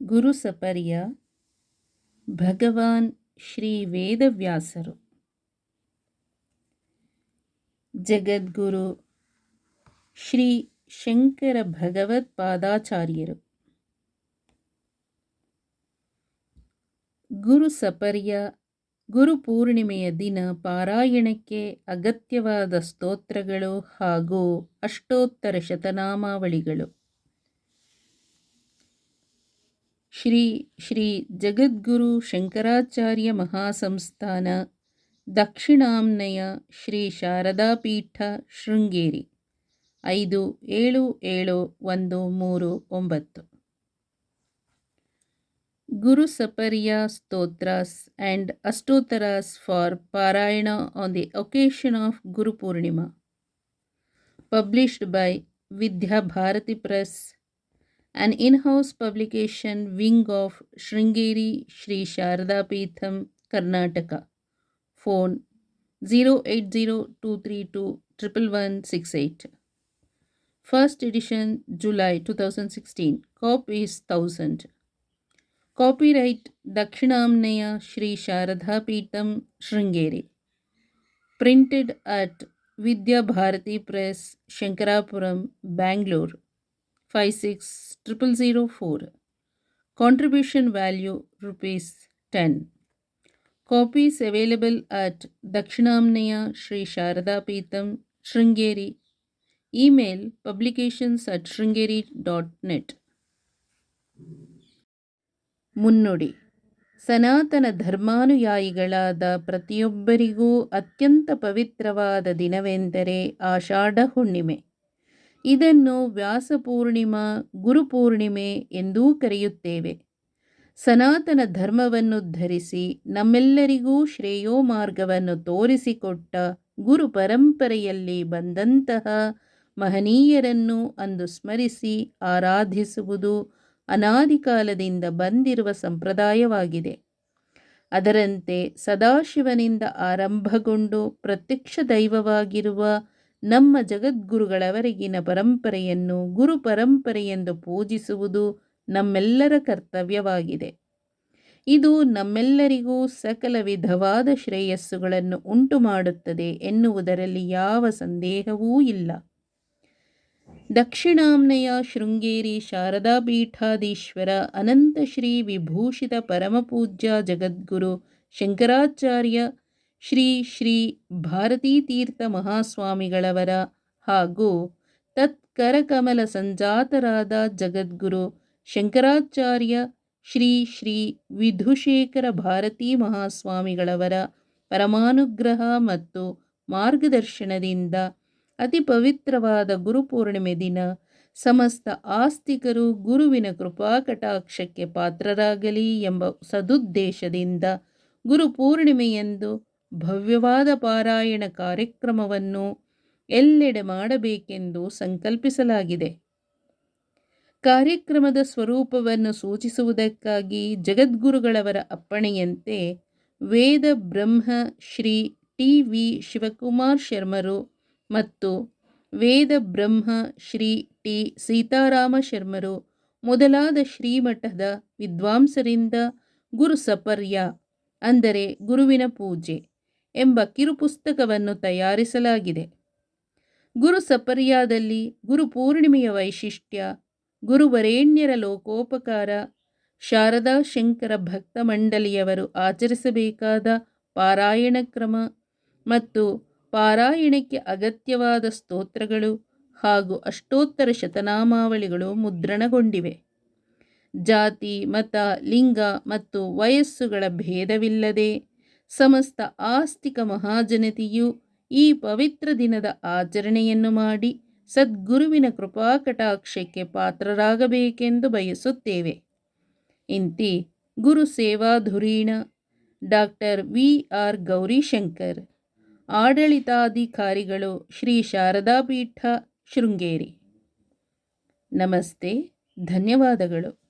ಗುರು ಸಪರ್ಯ ಭಗವಾನ್ ಶ್ರೀ ವೇದವ್ಯಾಸರು ಜಗದ್ಗುರು ಶ್ರೀ ಶಂಕರ ಭಗವತ್ಪಾದಾಚಾರ್ಯರು ಗುರು ಸಪರ್ಯ ಗುರು ಪೂರ್ಣಿಮೆಯ ದಿನ ಪಾರಾಯಣಕ್ಕೆ ಅಗತ್ಯವಾದ ಸ್ತೋತ್ರಗಳು ಹಾಗೂ ಅಷ್ಟೋತ್ತರ ಶತನಾಮಾವಳಿಗಳು. ಶ್ರೀ ಶ್ರೀ ಜಗದ್ಗುರು ಶಂಕರಾಚಾರ್ಯ ಮಹಾಸಂಸ್ಥಾನ, ದಕ್ಷಿಣಾಮ್ನಯ ಶ್ರೀ ಶಾರದಾಪೀಠ, ಶೃಂಗೇರಿ. ಐದು, ಏಳು ಏಳು, ಒಂದು, ಮೂರು, ಒಂಬತ್ತು. Guru Saparya Stotras and Astotaras for Parayana on the occasion of Guru Purnima. Published by Vidya Bharati Press, an in house publication wing of Sringeri Sri Sharada Peetham, Karnataka. Phone 08023211168. First edition July 2016. Copies 1000. Copyright दक्षिणाम्नेय Shri Sharada Peetham Sringeri printed at Vidya Bharati press Shankarapuram Bangalore five six triple zero four contribution value rupees ten copies available at Shri Sharadapeetham Sringeri email publications at Sringeri dot net ಮುನ್ನುಡಿ. ಸನಾತನ ಧರ್ಮಾನುಯಾಯಿಗಳಾದ ಪ್ರತಿಯೊಬ್ಬರಿಗೂ ಅತ್ಯಂತ ಪವಿತ್ರವಾದ ದಿನವೆಂದರೆ ಆಷಾಢ ಹುಣ್ಣಿಮೆ. ಇದನ್ನು ವ್ಯಾಸಪೂರ್ಣಿಮಾ ಗುರುಪೂರ್ಣಿಮೆ ಎಂದೂ ಕರೆಯುತ್ತೇವೆ. ಸನಾತನ ಧರ್ಮವನ್ನು ಧರಿಸಿ ನಮ್ಮೆಲ್ಲರಿಗೂ ಶ್ರೇಯೋ ಮಾರ್ಗವನ್ನು ತೋರಿಸಿಕೊಟ್ಟ ಗುರು ಪರಂಪರೆಯಲ್ಲಿ ಬಂದಂತಹ ಮಹನೀಯರನ್ನು ಅಂದು ಸ್ಮರಿಸಿ ಆರಾಧಿಸುವುದು ಅನಾದಿ ಕಾಲದಿಂದ ಬಂದಿರುವ ಸಂಪ್ರದಾಯವಾಗಿದೆ. ಅದರಂತೆ ಸದಾಶಿವನಿಂದ ಆರಂಭಗೊಂಡು ಪ್ರತ್ಯಕ್ಷ ದೈವವಾಗಿರುವ ನಮ್ಮ ಜಗದ್ಗುರುಗಳವರೆಗಿನ ಪರಂಪರೆಯನ್ನು ಗುರು ಪರಂಪರೆಯೆಂದು ಪೂಜಿಸುವುದು ನಮ್ಮೆಲ್ಲರ ಕರ್ತವ್ಯವಾಗಿದೆ. ಇದು ನಮ್ಮೆಲ್ಲರಿಗೂ ಸಕಲ ವಿಧವಾದ ಶ್ರೇಯಸ್ಸುಗಳನ್ನು ಉಂಟು ಮಾಡುತ್ತದೆ ಎನ್ನುವುದರಲ್ಲಿ ಯಾವ ಸಂದೇಹವೂ ಇಲ್ಲ. ದಕ್ಷಿಣಾಮ್ನಯ ಶೃಂಗೇರಿ ಶಾರದಾ ಪೀಠಾಧೀಶ್ವರ ಅನಂತ ಶ್ರೀ ವಿಭೂಷಿತ ಪರಮಪೂಜ್ಯ ಜಗದ್ಗುರು ಶಂಕರಾಚಾರ್ಯ ಶ್ರೀ ಶ್ರೀ ಭಾರತೀ ತೀರ್ಥ ಮಹಾಸ್ವಾಮಿಗಳವರ ಹಾಗೂ ತತ್ಕರಕಮಲ ಸಂಜಾತರಾದ ಜಗದ್ಗುರು ಶಂಕರಾಚಾರ್ಯ ಶ್ರೀ ಶ್ರೀ ವಿಧುಶೇಖರ ಭಾರತೀ ಮಹಾಸ್ವಾಮಿಗಳವರ ಪರಮಾನುಗ್ರಹ ಮತ್ತು ಮಾರ್ಗದರ್ಶನದಿಂದ ಅತಿ ಪವಿತ್ರವಾದ ಗುರುಪೂರ್ಣಿಮೆ ದಿನ ಸಮಸ್ತ ಆಸ್ತಿಕರು ಗುರುವಿನ ಕೃಪಾಕಟಾಕ್ಷಕ್ಕೆ ಪಾತ್ರರಾಗಲಿ ಎಂಬ ಸದುದ್ದೇಶದಿಂದ ಗುರುಪೂರ್ಣಿಮೆಯೆಂದು ಭವ್ಯವಾದ ಪಾರಾಯಣ ಕಾರ್ಯಕ್ರಮವನ್ನು ಎಲ್ಲೆಡೆ ಮಾಡಬೇಕೆಂದು ಸಂಕಲ್ಪಿಸಲಾಗಿದೆ. ಕಾರ್ಯಕ್ರಮದ ಸ್ವರೂಪವನ್ನು ಸೂಚಿಸುವುದಕ್ಕಾಗಿ ಜಗದ್ಗುರುಗಳವರ ಅಪ್ಪಣೆಯಂತೆ ವೇದ ಬ್ರಹ್ಮ ಶ್ರೀ ಟಿ ವಿ ಶಿವಕುಮಾರ್ ಶರ್ಮರು ಮತ್ತು ವೇದ ಬ್ರಹ್ಮ ಶ್ರೀ ಟಿ ಸೀತಾರಾಮ ಶರ್ಮರು ಮೊದಲಾದ ಶ್ರೀಮಠದ ವಿದ್ವಾಂಸರಿಂದ ಗುರು ಸಪರ್ಯ, ಅಂದರೆ ಗುರುವಿನ ಪೂಜೆ ಎಂಬ ಕಿರುಪುಸ್ತಕವನ್ನು ತಯಾರಿಸಲಾಗಿದೆ. ಗುರು ಸಪರ್ಯಾದಲ್ಲಿ ಗುರು ಪೂರ್ಣಿಮೆಯ ವೈಶಿಷ್ಟ್ಯ ಗುರುವರೇಣ್ಯರ ಲೋಕೋಪಕಾರ, ಶಾರದಾ ಶಂಕರ ಭಕ್ತ ಮಂಡಳಿಯವರು ಆಚರಿಸಬೇಕಾದ ಪಾರಾಯಣ ಕ್ರಮ ಮತ್ತು ಪಾರಾಯಣಕ್ಕೆ ಅಗತ್ಯವಾದ ಸ್ತೋತ್ರಗಳು ಹಾಗೂ ಅಷ್ಟೋತ್ತರ ಶತನಾಮಾವಳಿಗಳು ಮುದ್ರಣಗೊಂಡಿವೆ. ಜಾತಿ, ಮತ, ಲಿಂಗ ಮತ್ತು ವಯಸ್ಸುಗಳ ಭೇದವಿಲ್ಲದೆ ಸಮಸ್ತ ಆಸ್ತಿಕ ಮಹಾಜನತೆಯು ಈ ಪವಿತ್ರ ದಿನದ ಆಚರಣೆಯನ್ನು ಮಾಡಿ ಸದ್ಗುರುವಿನ ಕೃಪಾಕಟಾಕ್ಷಕ್ಕೆ ಪಾತ್ರರಾಗಬೇಕೆಂದು ಬಯಸುತ್ತೇವೆ. ಇಂತಿ ಗುರು ಸೇವಾಧುರೀಣ ಡಾಕ್ಟರ್ ವಿ ಆರ್ ಗೌರಿಶಂಕರ್. ಆಡಳಿತಾಧಿಕಾರಿಗಳು ಶ್ರೀ ಶಾರದಾಪೀಠ ಶೃಂಗೇರಿ. ನಮಸ್ತೆ ಧನ್ಯವಾದಗಳು.